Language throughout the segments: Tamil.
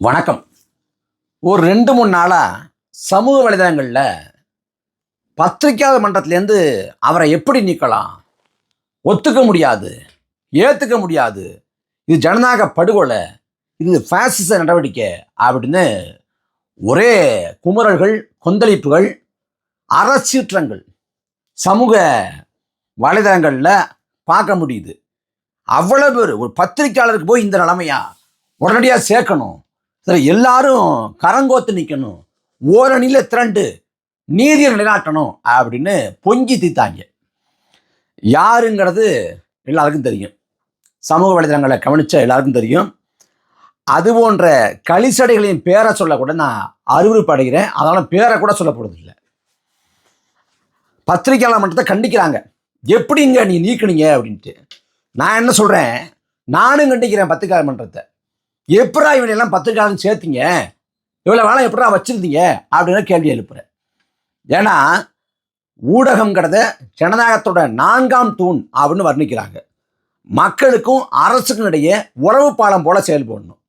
வணக்கம். ஒரு ரெண்டு மூணு நாளாக சமூக வலைதளங்களில் பத்திரிக்கையாளர் மன்றத்துலேருந்து அவரை எப்படி நீக்கலாம்? ஒத்துக்க முடியாது ஏற்றுக்க முடியாது இது ஜனநாயக படுகொலை இது ஃபேசிச நடவடிக்கை அப்படின்னு ஒரே குமுறல்கள் கொந்தளிப்புகள் அரசீற்றங்கள் சமூக வலைதளங்களில் பார்க்க முடியுது. அவ்வளோ பேர் ஒரு பத்திரிக்கையாளருக்கு போய் இந்த நிலைமையா உடனடியாக சேர்க்கணும். இதில் எல்லாரும் கரங்கோத்து நிற்கணும் ஓரணியில் திரண்டு நீதியை நிலைநாட்டணும் அப்படின்னு பொங்கி தீத்தாங்க யாருங்கிறது எல்லாருக்கும் தெரியும். சமூக வலைதளங்களை கவனித்த எல்லாருக்கும் தெரியும். அது போன்ற களிசடைகளின் பேரை சொல்லக்கூட நான் அருவருப்படைகிறேன் அதனால் பேரை கூட சொல்ல போகிறதில்ல பத்திரிகையாளர் மன்றத்தை கண்டிக்கிறாங்க. எப்படிங்க நீ நீக்கினீங்க அப்படின்ட்டு. நான் என்ன சொல்கிறேன் நானும் கண்டிக்கிறேன் பத்திரிகையாளர் மன்றத்தை. எப்படா இவனையெல்லாம் பத்திரிக்கையாளர் சேர்த்தீங்க? இவ்வளோ வேலை எப்படா வச்சுருந்தீங்க? அப்படின்னு கேள்வி எழுப்புறேன் ஏன்னா ஊடகங்கிறத ஜனநாயகத்தோட நான்காம் தூண் அப்படின்னு வர்ணிக்கிறாங்க. மக்களுக்கும் அரசுக்கும் இடையே உறவு பாலம் போல செயல்படணும்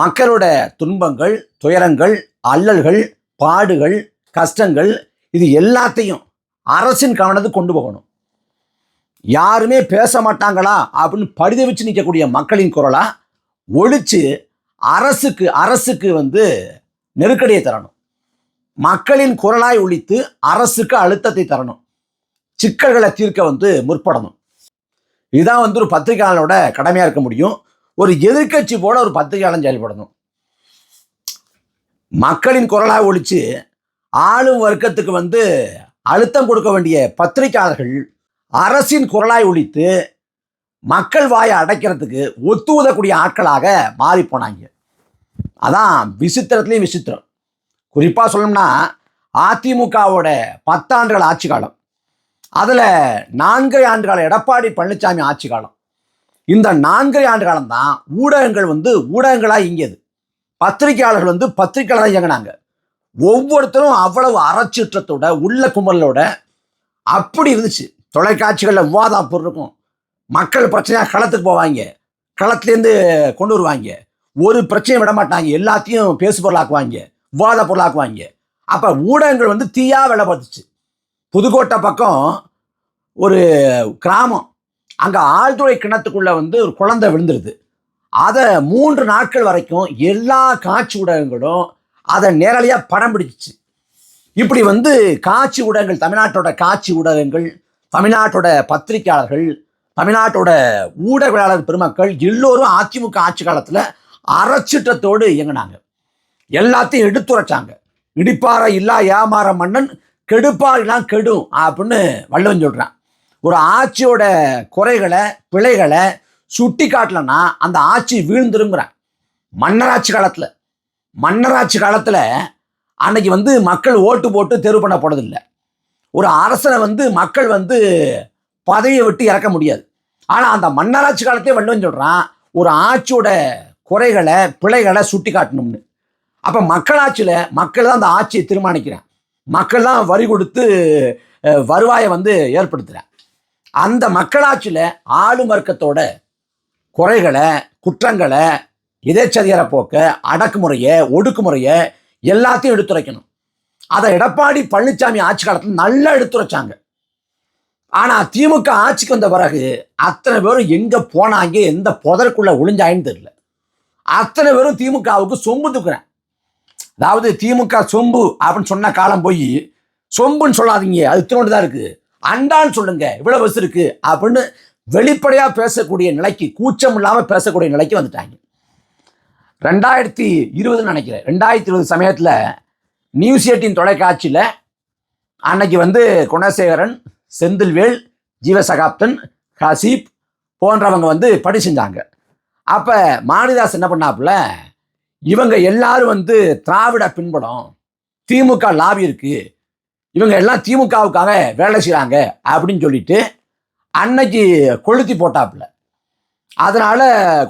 மக்களோட துன்பங்கள் துயரங்கள் அல்லல்கள் பாடுகள் கஷ்டங்கள் இது எல்லாத்தையும் அரசின் கவனத்துக்கு கொண்டு போகணும். யாருமே பேச மாட்டாங்களா அப்படின்னு பரிதவிச்சு நிற்கக்கூடிய மக்களின் குரலாக ஒழிச்சு அரசுக்கு அரசுக்கு வந்து நெருக்கடியை தரணும். மக்களின் குரலாய் ஒழித்து அரசுக்கு அழுத்தத்தை தரணும். சிக்கல்களை தீர்க்க வந்து முற்படணும். இதுதான் வந்து ஒரு பத்திரிகையாளனோட கடமையாக இருக்க முடியும். ஒரு எதிர்க்கட்சி போல ஒரு பத்திரிகையாளன் செயல்படணும். மக்களின் குரலாக ஒழிச்சு ஆளும் வர்க்கத்துக்கு வந்து அழுத்தம் கொடுக்க வேண்டிய பத்திரிகையாளர்கள் அரசின் குரலாய் ஒழித்து மக்கள் வாயை அடைக்கிறதுக்கு ஒத்து உதக்கூடிய ஆட்களாக மாறி போனாங்க அதான் விசித்திரத்துலேயும் விசித்திரம். குறிப்பாக சொல்லணும்னா அதிமுகவோட பத்தாண்டுகள் ஆட்சி காலம். அதில் நான்கரை ஆண்டுகால எடப்பாடி பழனிசாமி ஆட்சி காலம். இந்த நான்கரை ஆண்டு காலம் தான் ஊடகங்கள் வந்து ஊடகங்களாக இயங்கியது. பத்திரிகையாளர்கள் வந்து பத்திரிகையாளராக இயங்கினாங்க. ஒவ்வொருத்தரும் அவ்வளவு அறச்சீற்றத்தோட உள்ள குமலோட அப்படி இருந்துச்சு. தொலைக்காட்சிகளில் விவாதம் பொருள் இருக்கும். மக்கள் பிரச்சனையாக களத்துக்கு போவாங்க. களத்துலேருந்து கொண்டு வருவாங்க. ஒரு பிரச்சனையும் விட மாட்டாங்க எல்லாத்தையும் பேசு பொருளாக்குவாங்க விவாத பொருளாக்குவாங்க அப்போ ஊடகங்கள் வந்து தீயாக வேலை பார்த்துச்சு புதுக்கோட்டை பக்கம் ஒரு கிராமம். அங்கே ஆழ்துறை கிணத்துக்குள்ளே வந்து ஒரு குழந்தை விழுந்துருது. அதை மூன்று நாட்கள் வரைக்கும் எல்லா காட்சி ஊடகங்களும் அதை நேரடியாக படம் பிடிச்சிச்சு. இப்படி வந்து காட்சி ஊடகங்கள் தமிழ்நாட்டோட காட்சி ஊடகங்கள் தமிழ்நாட்டோட பத்திரிகையாளர்கள் தமிழ்நாட்டோட ஊடகவியலாளர் பெருமக்கள் எல்லோரும் அதிமுக ஆட்சி காலத்தில் அறச்சிட்டத்தோடு இயங்கினாங்க. எல்லாத்தையும் எடுத்துரைச்சாங்க. இடிப்பார இல்லா ஏமாற மன்னன் கெடுப்பாரெல்லாம் கெடும் அப்படின்னு வள்ளுவன் சொல்கிறான் ஒரு ஆட்சியோட குறைகளை பிழைகளை சுட்டி காட்டலன்னா அந்த ஆட்சி வீழ்ந்துருங்கிறான். மன்னராட்சி காலத்தில். மன்னராட்சி காலத்தில் அன்னைக்கு வந்து மக்கள் ஓட்டு போட்டு தேர்வு பண்ண போனதில்லை ஒரு அரசனை வந்து மக்கள் வந்து பதவியை விட்டு இறக்க முடியாது. ஆனால் அந்த மன்னராட்சி காலத்தையே வள்ளுவன் சொல்கிறான் ஒரு ஆட்சியோட குறைகளை பிழைகளை சுட்டி காட்டணும்னு அப்போ மக்களாட்சியில் மக்கள் தான் அந்த ஆட்சியை தீர்மானிக்கிறான் மக்கள் தான் வரி கொடுத்து வருவாயை வந்து ஏற்படுத்துகிறேன் அந்த மக்களாட்சியில் ஆளும் வர்க்கத்தோட குறைகளை குற்றங்களை எதேச்சதிகார போக்க அடக்குமுறையை ஒடுக்குமுறையை எல்லாத்தையும் எடுத்துரைக்கணும். அதை எடப்பாடி பழனிசாமி ஆட்சி காலத்தில் நல்லா எடுத்துரைச்சாங்க. ஆனால் திமுக ஆட்சிக்கு வந்த பிறகு அத்தனை பேரும் எங்கே போனாங்க எந்த புதற்குள்ளே ஒளிஞ்சாயின்னு தெரியல. அத்தனை பேரும் திமுகவுக்கு சொம்பு தூக்குறேன் அதாவது திமுக சொம்பு அப்படின்னு சொன்ன காலம் போய் சொம்புன்னு சொல்லாதீங்க அது திருவண்டு தான் இருக்குது அண்டான்னு சொல்லுங்க இவ்வளோ பஸ் இருக்கு அப்படின்னு வெளிப்படையாக பேசக்கூடிய நிலைக்கு கூச்சம் இல்லாமல் பேசக்கூடிய நிலைக்கு வந்துட்டாங்க. ரெண்டாயிரத்தி இருபதுன்னு நினைக்கிறேன். ரெண்டாயிரத்தி இருபது சமயத்தில் நியூஸ் எயிட்டின் தொலைக்காட்சியில் அன்னைக்கு வந்து குணசேகரன் செந்தில்வேல் ஜீவசகாப்தன் ஹசீப் போன்றவங்க வந்து பணி செஞ்சாங்க. அப்போ மாரிதாஸ் என்ன பண்ணாப்புல? இவங்க எல்லாரும் வந்து திராவிட பின்படம் திமுக லாபி இருக்கு. இவங்க எல்லாம் திமுகவுக்காக வேலை செய்கிறாங்க அப்படின்னு சொல்லிட்டு அன்னைக்கு கொளுத்தி போட்டாப்புல. அதனால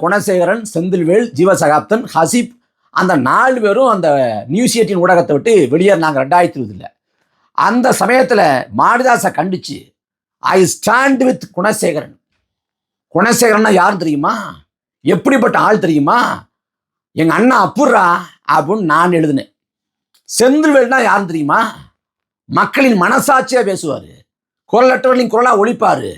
குணசேகரன் செந்தில்வேல் ஜீவசகாப்தன் ஹசீப் அந்த நாலு பேரும் அந்த நியூஸ் எயிட்டின் ஊடகத்தை விட்டு வெளியேறினாங்க ரெண்டாயிரத்தி இருபதுல. அந்த சமயத்தில் மாரிதாசை கண்டிச்சு ஐ ஸ்டாண்ட் வித் குணசேகரன். குணசேகரன்னா யார் தெரியுமா? எப்படிப்பட்ட ஆள் தெரியுமா? எங்கள் அண்ணா அப்புறா அப்படின்னு நான் எழுதினேன். செந்தில்வேல்னா யாருன்னு தெரியுமா? மக்களின் மனசாட்சியாக பேசுவார். குரலற்றவர்களின் குரலாக ஒழிப்பார்.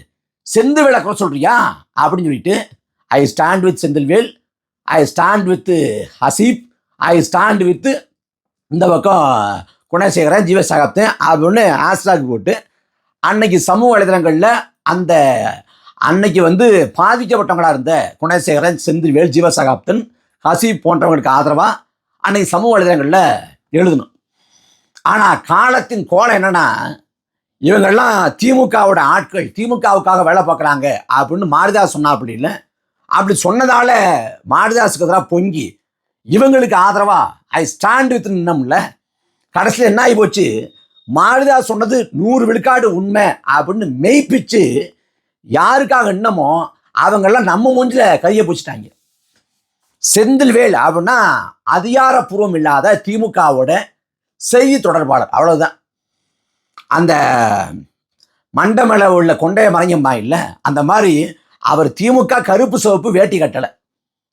செந்தில்வேலை குறை சொல்கிறியா அப்படின்னு சொல்லிட்டு I stand with Senthilvel. I stand with Haseeb. I stand with இந்த பக்கம் குணசேகரன் ஜீவசகாப்தன் அப்படின்னு ஹேஷ்டாக் போட்டு அன்னைக்கு சமூக வலைதளங்களில் அந்த அன்னைக்கு வந்து பாதிக்கப்பட்டவங்களாக இருந்த குணசேகரன் செந்தில்வேல் ஜீவசகாப்தன் ஹசீப் போன்றவங்களுக்கு ஆதரவாக அன்னைக்கு சமூக வலைதளங்களில் எழுதணும். ஆனால் காலத்தின் கோலம் என்னென்னா இவங்கெல்லாம் திமுகவோட ஆட்கள் திமுகவுக்காக வேலை பார்க்குறாங்க அப்படின்னு மாரிதாஸ் சொன்னா அப்படி இல்லை. அப்படி சொன்னதால் மாரிதாஸுக்கு எதிராக பொங்கி இவங்களுக்கு ஆதரவாக ஐ ஸ்டாண்ட் வித் நின்னம்ல கடைசியில் என்ன ஆகி போச்சு? மாரிதாஸ் சொன்னது நூறு விழுக்காடு உண்மை அப்படின்னு மெய்ப்பிச்சு யாருக்காக என்னமோ அவங்கெல்லாம் நம்ம மூஞ்சில் கையை பிடிச்சிட்டாங்க. செந்தில்வேல் அப்படின்னா அதிகாரப்பூர்வம் இல்லாத திமுகவோட செய்தி தொடர்பாளர் அவ்வளவுதான். அந்த மண்டமலை உள்ள கொண்டைய மறைஞ்சம்மா இல்லை? அந்த மாதிரி அவர் திமுக கருப்பு சிவப்பு வேட்டி கட்டலை.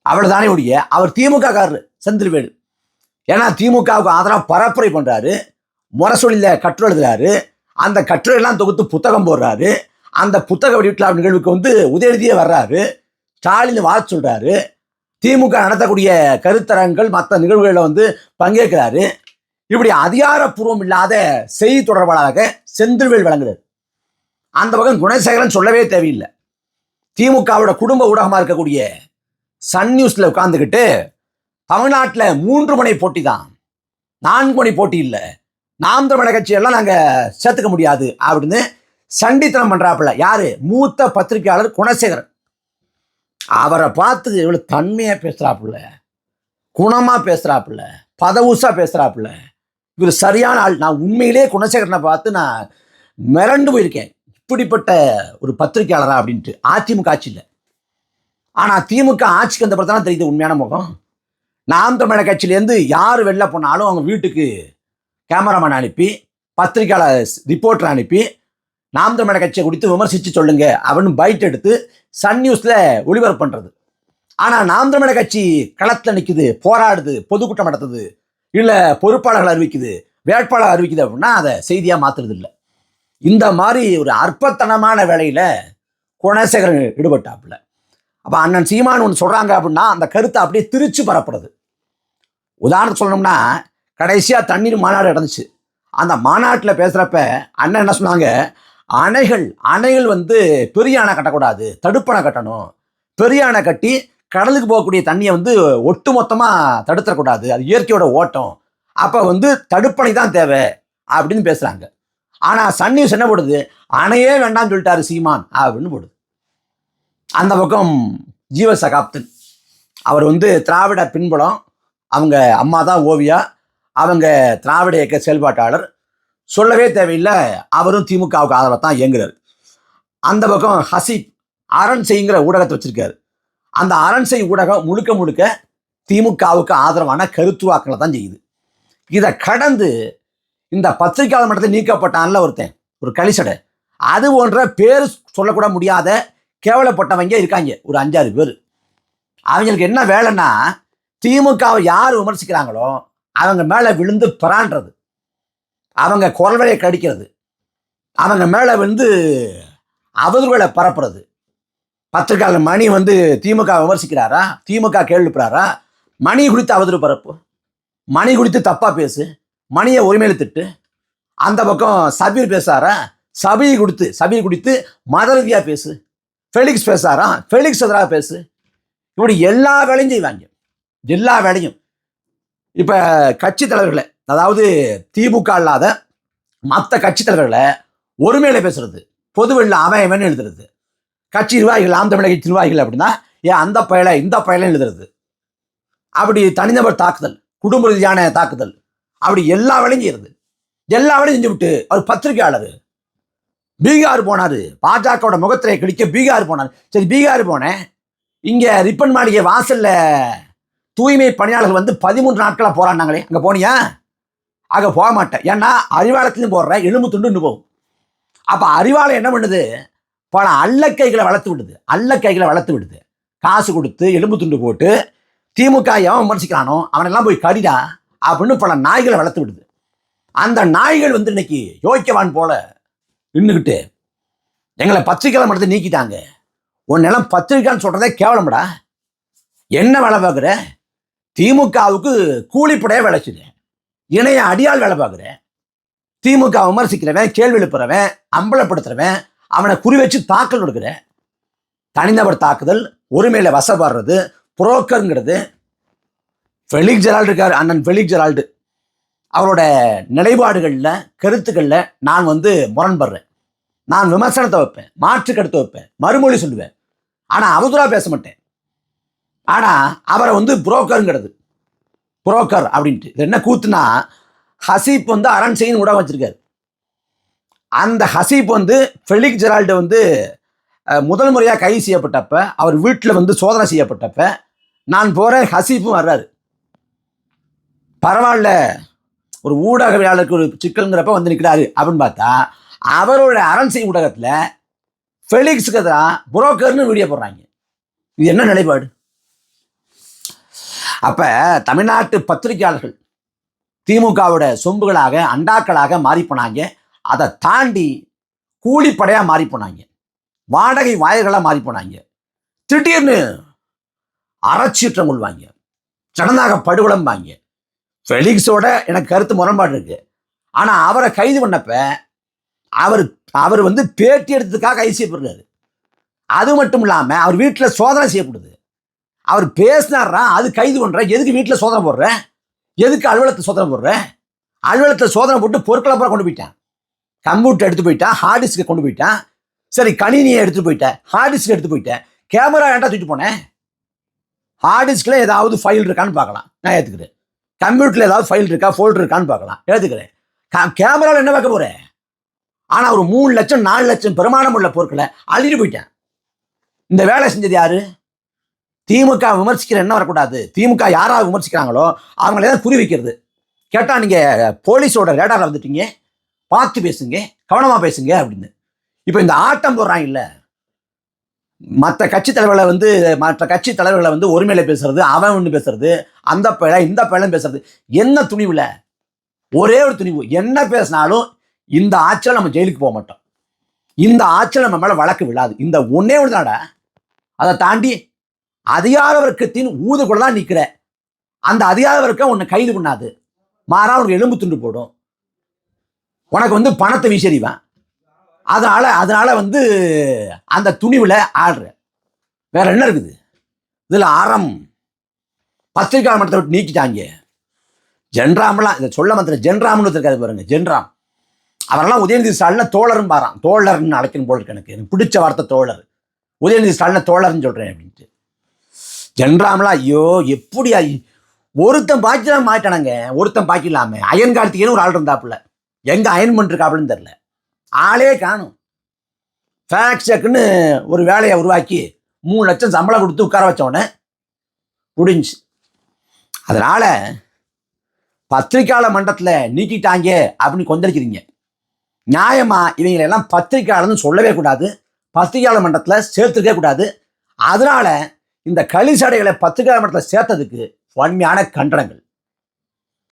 அவ்வளோதானே உடைய அவர் திமுக காரர் செந்தில்வேலு ஏன்னா திமுகவுக்கு ஆதரவாக பரப்புரை பண்ணுறாரு முரசொலியில் கட்டுரை எழுதுறாரு. அந்த கட்டுரையெல்லாம் தொகுத்து புத்தகம் போடுறாரு. அந்த புத்தக வெளியீட்டு நிகழ்வுக்கு வந்து உதயநிதியே வர்றாரு. ஸ்டாலின் வாழ்த்து சொல்கிறாரு திமுக நடத்தக்கூடிய கருத்தரங்கள் மற்ற நிகழ்வுகளில் வந்து பங்கேற்கிறாரு. இப்படி அதிகாரப்பூர்வம் இல்லாத செய்தி தொடர்பாளராக செந்தில்வேல் விளங்குறாரு அந்த பக்கம் குணசேகரன் சொல்லவே தேவையில்லை. திமுகவோட குடும்ப ஊடகமாக இருக்கக்கூடிய சன் நியூஸில் உட்காந்துக்கிட்டு தமிழ்நாட்டில் மூன்று மணி போட்டி தான் நான்கு மணி போட்டி இல்லை. நாம் தமிழக கட்சியெல்லாம் நாங்கள் சேர்த்துக்க முடியாது அப்படின்னு சண்டித்தனம் பண்ணுறாப்புல யாரு? மூத்த பத்திரிகையாளர் குணசேகரன். அவரை பார்த்து இவ்வளோ தன்மையாக பேசுகிறாப்புல குணமாக பேசுகிறாப்புல பதவுசாக பேசுகிறாப்புல இவர் சரியான ஆள். நான் உண்மையிலே குணசேகரனை பார்த்து நான் மிரண்டு போயிருக்கேன். இப்படிப்பட்ட ஒரு பத்திரிகையாளரா அப்படின்ட்டு. அதிமுக ஆட்சியில் ஆனால் திமுக ஆட்சிக்கு வந்த தான் தெரியுது உண்மையான முகம். நாம் தமிழர் கட்சியிலேருந்து யார் வெளில போனாலும் அவங்க வீட்டுக்கு கேமராமேன் அனுப்பி பத்திரிகையாளர் ரிப்போர்ட்டர் அனுப்பி நாம் தமிழர் கட்சியை குறித்து விமர்சித்து சொல்லுங்க அப்படின்னு பைட் எடுத்து சன் நியூஸில் ஒளிபரப்பு பண்ணுறது ஆனால் நாம் தமிழர் கட்சி களத்தில் நிற்குது போராடுது பொதுக்கூட்டம் நடத்துது இல்லை பொறுப்பாளர்கள் அறிவிக்குது வேட்பாளர் அறிவிக்குது அப்படின்னா அதை செய்தியாக மாற்றுறது இல்லை இந்த மாதிரி ஒரு அற்பத்தனமான வேலையில் குணசேகரன் ஈடுபட்டாப்புல. அப்போ அண்ணன் சீமான் ஒன்று சொல்கிறாங்க அப்படின்னா அந்த கருத்தை அப்படியே திரிச்சு பரப்புறது. உதாரணம் சொல்லணும்னா கடைசியாக தண்ணீர் மாநாடு நடந்துச்சு. அந்த மாநாட்டில் பேசுகிறப்ப அண்ணன் என்ன சொன்னாங்க? அணைகள் அணைகள் வந்து பெரிய அணை கட்டக்கூடாது தடுப்பணை கட்டணும். பெரிய அணை கட்டி கடலுக்கு போகக்கூடிய தண்ணியை வந்து ஒட்டு மொத்தமாக தடுத்துடக்கூடாது அது இயற்கையோட ஓட்டம். அப்போ வந்து தடுப்பணை தான் தேவை அப்படின்னு பேசுகிறாங்க ஆனால் சன் நியூஸ் என்ன போடுது? அணையே வேண்டாம்னு சொல்லிட்டாரு சீமான் அப்படின்னு போடுது. அந்த பக்கம் ஜீவ சகாப்தன் அவர் வந்து திராவிட பின்புலம். அவங்க அம்மா தான் ஓவியா. அவங்க திராவிட இயக்க செயல்பாட்டாளர். சொல்லவே தேவையில்லை அவரும் திமுகவுக்கு ஆதரவாக தான் இயங்குறார். அந்த பக்கம் ஹசீப் அரண் செய்ங்கிற ஊடகத்தை வச்சிருக்காரு. அந்த அரண் செய் ஊடகம் முழுக்க முழுக்க திமுகவுக்கு ஆதரவான கருத்துவாக்களை தான் செய்யுது. இதை கடந்து இந்த பத்திரிகையாளர் மட்டத்தில் நீக்கப்பட்டான்ல ஒருத்தன் ஒரு கலிசடை அது போன்ற பேர் சொல்லக்கூட முடியாத கேவலப்பட்டவங்க இருக்காங்க. ஒரு அஞ்சாறு பேர். அவங்களுக்கு என்ன வேலைன்னா திமுகவை யார் விமர்சிக்கிறாங்களோ அவங்க மேலே விழுந்து பிறான்றது அவங்க குரல்வரையை கடிக்கிறது. அவங்க மேலே வந்து அவதூறுகளை பரப்புறது. பத்திரிகையாளர் மணி வந்து திமுக விமர்சிக்கிறாரா? திமுக கேள்விப்படுறாரா மணி குறித்து அவதூறு பரப்பு. மணி குறித்து தப்பாக பேசு. மணியை உரிமையில திட்டு. அந்த பக்கம் சபீர் பேசாரா சபையை கொடுத்து சபையை குடித்து மத ரீதியாக பேசு. ஃபெலிக்ஸ் பேசாரா ஃபெலிக்ஸ் எதிராக பேசு? இப்படி எல்லா வேலையும் செய்வாங்க. எல்லா வேலையும். இப்போ கட்சி தலைவர்களை அதாவது திமுக இல்லாத மற்ற கட்சி தலைவர்களை ஒருமையில பேசுறது. பொதுவெளியில் அவன் இவன் எழுதுறது. கட்சி நிர்வாகிகள் ஆம் தமிழக கட்சி நிர்வாகிகள் அப்படின்னா ஏன் அந்த பயலை இந்த பயலை எழுதுறது. அப்படி தனிநபர் தாக்குதல் குடும்ப ரீதியான தாக்குதல் அப்படி எல்லா வேலையும் செய்யறது. எல்லா வேலையும் செஞ்சு விட்டு அவர் பத்திரிகையாளர் பீகார் போனார். பாஜகவோட முகத்திரையை கிழிக்க பீகார் போனார். சரி பீகார் போனேன். இங்கே ரிப்பன் மாளிகை வாசலில் தூய்மை பணியாளர்கள் வந்து பதிமூன்று நாட்களாக போராடினாங்களே. அங்கே போனியா? அங்கே போக மாட்டேன். ஏன்னா அறிவாளத்துலையும் போடுற எலும்பு துண்டு போகும். அப்போ அறிவாளம் என்ன பண்ணுது? பல அல்லக்கைகளை வளர்த்து விடுது. அல்லக்கைகளை வளர்த்து விடுது. காசு கொடுத்து எலும்பு துண்டு போட்டு திமுக எவன் விமர்சிக்கிறானோ அவனெல்லாம் போய் கடிடா அப்படின்னு பல நாய்களை வளர்த்து விடுது. அந்த நாய்கள் வந்து இன்னைக்கு யோக்கியவான் போல நின்றுக்கிட்டு எங்களை பத்திரிக்கையாளர் மட்டும் நீக்கிட்டாங்க. உன் நிலம் பத்திரிக்கைன்னு சொல்கிறதே கேவலம்டா. என்ன வேலை பார்க்குற? திமுகவுக்கு கூலிப்படையே வேலை இணைய அடியால் வேலை பார்க்குற. திமுக விமர்சிக்கிறவன் கேள்வி எழுப்புறவன் அம்பலப்படுத்துறவன் அவனை குறி வச்சு தாக்கல் கொடுக்குற. தனிநபர் தாக்குதல் உரிமையில வசப்படுறது புரோக்கருங்கிறது. ஃபெலிக் ஜெரால்டு இருக்கார் அண்ணன் ஃபெலிக் ஜெரால்டு. அவரோட நிலைப்பாடுகளில் கருத்துக்களில் நான் வந்து முரண்படுறேன். நான் விமர்சனத்தை வைப்பேன் மாற்று கருத்தை வைப்பேன் மறுமொழி சொல்லுவேன். ஆனால் அவதூறாக பேச மாட்டேன். ஆனால் அவரை வந்து புரோக்கருங்கிறது. புரோக்கர் அப்படின்ட்டு. இது என்ன கூத்துனா ஹசீப் வந்து அரண் செய்யும் ஊடகம் வச்சுருக்காரு. அந்த ஹசீப் வந்து ஃபெலிக் ஜெரால்டு வந்து முதல் முறையாக கைது செய்யப்பட்டப்ப அவர் வீட்டில் வந்து சோதனை செய்யப்பட்டப்ப நான் போகிறேன் ஹசீப்பும் வர்றாரு. பரவாயில்ல. ஒரு ஊடகவியாளருக்கு ஒரு சிக்கல்ங்கிறப்ப வந்து நிற்கிறாரு அப்படின்னு பார்த்தா அவரோட அரண் ஊடகத்தில் ஃபெலிக்ஸுக்கு தான் புரோக்கர்னு வீடியோ போடுறாங்க. இது என்ன நிலைப்பாடு? அப்போ தமிழ்நாட்டு பத்திரிகையாளர்கள் திமுகவோட சொம்புகளாக அண்டாக்களாக மாறி போனாங்க. அதை தாண்டி கூலிப்படையாக மாறி போனாங்க. வாடகை வாயர்களாக மாறி போனாங்க. திடீர்னு அறச்சீற்றம் கொள்வாங்க. சடனாக படுகொலம்பாங்க. ஃபெலிக்ஸோட எனக்கு கருத்து முரண்பாடு இருக்கு. ஆனால் அவரை கைது பண்ணப்ப அவர் அவர் வந்து பேட்டி எடுத்ததுக்காக கைது செய்யப்படுறாரு அது மட்டும் இல்லாமல் அவர் வீட்டில் சோதனை செய்யப்படுது. அவர் பேசினாரா அது கைது பண்ணுறேன் எதுக்கு வீட்டில் சோதனை போடுறேன் எதுக்கு அலுவலகத்தை சோதனை போடுறேன் அலுவலகத்தில் சோதனை போட்டு பொருட்களை பூரா கொண்டு போயிட்டான். கம்ப்யூட்டர் எடுத்து போயிட்டான் ஹார்ட் டிஸ்க்கு கொண்டு போயிட்டான் சரி கணினியை எடுத்து போயிட்டேன் ஹார்ட் டிஸ்க் எடுத்து போயிட்டேன் கேமரா ஏன்டா தூக்கிட்டு போனேன் ஹார்ட் டிஸ்கில் ஏதாவது ஃபைல் இருக்கான்னு பார்க்கலாம். நான் ஏற்றுக்கிறேன் கம்ப்யூட்டரில் ஏதாவது ஃபைல் இருக்கா ஃபோல்டர் இருக்கான்னு பார்க்கலாம். எழுதுக்கிறேன் கேமராவில் என்ன பார்க்க போகிறேன் ஆனால் ஒரு மூணு லட்சம் நாலு லட்சம் பெருமானம் உள்ள பொருட்களை அள்ளிட்டு போயிட்டேன். இந்த வேலை செஞ்சது யாரு? திமுக விமர்சிக்கிற என்ன வரக்கூடாது. திமுக யாராவது விமர்சிக்கிறாங்களோ அவங்கள ஏதாவது குறி வைக்கிறது. கேட்டால் நீங்கள் போலீஸோட ரேடாரில் வந்துட்டீங்க. பார்த்து பேசுங்க. கவனமாக பேசுங்க அப்படின்னு. இப்போ இந்த ஆட்டம் போடுறாங்க இல்லை மற்ற கட்சி தலைவர்களை வந்து மற்ற கட்சி தலைவர்களை வந்து ஒருமையில பேசுறது அவன் ஒன்று பேசுறது அந்த பிழை இந்த பிழைன்னு பேசுறது. என்ன துணிவுல? ஒரே ஒரு துணிவு. என்ன பேசினாலும் இந்த ஆட்சியில் நம்ம ஜெயிலுக்கு போக மாட்டோம். இந்த ஆட்சியில் நம்ம மேலே வழக்கு விழாது. இந்த ஒன்னே ஒன்று தானடா. அதை தாண்டி அதிகார வர்க்கத்தின் ஊதுகுள்ள தான் நிற்கிற அந்த அதிகார வர்க்கம் உன்னை கைது பண்ணாது. மாறா உனக்கு எலும்பு துண்டு போடும். உனக்கு வந்து பணத்தை வீசறிவேன் அதனால அதனால வந்து அந்த துணிவில் ஆடுற வேற என்ன இருக்குது? இதில் அறம் பத்திரிகை மட்டத்தை விட்டு நீக்கிட்டாங்க. ஜென்ராம்லாம் இதை சொல்ல மாத்திர ஜென்ராம்னு இருக்காது பாருங்க ஜென்ராம். அவரெல்லாம் உதயநிதி ஸ்டாலின் தோழரும் பாரான் தோழர்னு அழைக்கணும் போல் இருக்கு எனக்கு. எனக்கு பிடிச்ச வார்த்தை தோழர். உதயநிதி ஸ்டாலின் தோழர்னு சொல்கிறேன் அப்படின்ட்டு. ஜென்ராம்லாம் ஐயோ எப்படி ஒருத்தன் பாக்கிலாம் மாட்டானாங்க ஒருத்தன் பாக்கி அயன் கார்த்திகேயன் ஒரு ஆள் இருந்தாப்புல. எங்கே அயன் பண்ணிருக்காப்புலன்னு தெரில ஆளே காணும். ஃபேக்ஷக்குன்னு செக்குன்னு ஒரு வேலையை உருவாக்கி மூணு லட்சம் சம்பளம் கொடுத்து உட்கார வச்சோடனே முடிஞ்சு அதனால் பத்திரிக்கையாளர் மன்றத்தில் நீக்கிட்டாங்க அப்படின்னு கொந்தளிக்கிறீங்க. நியாயமாக இவங்களெல்லாம் பத்திரிக்கையாளர்னு சொல்லவே கூடாது. பத்திரிக்கையாளர் மன்றத்தில் சேர்த்துக்கவே கூடாது. அதனால் இந்த களிசடைகளை பத்திரிகையாளர் மன்றத்தில் சேர்த்ததுக்கு வன்மையான கண்டனங்கள்.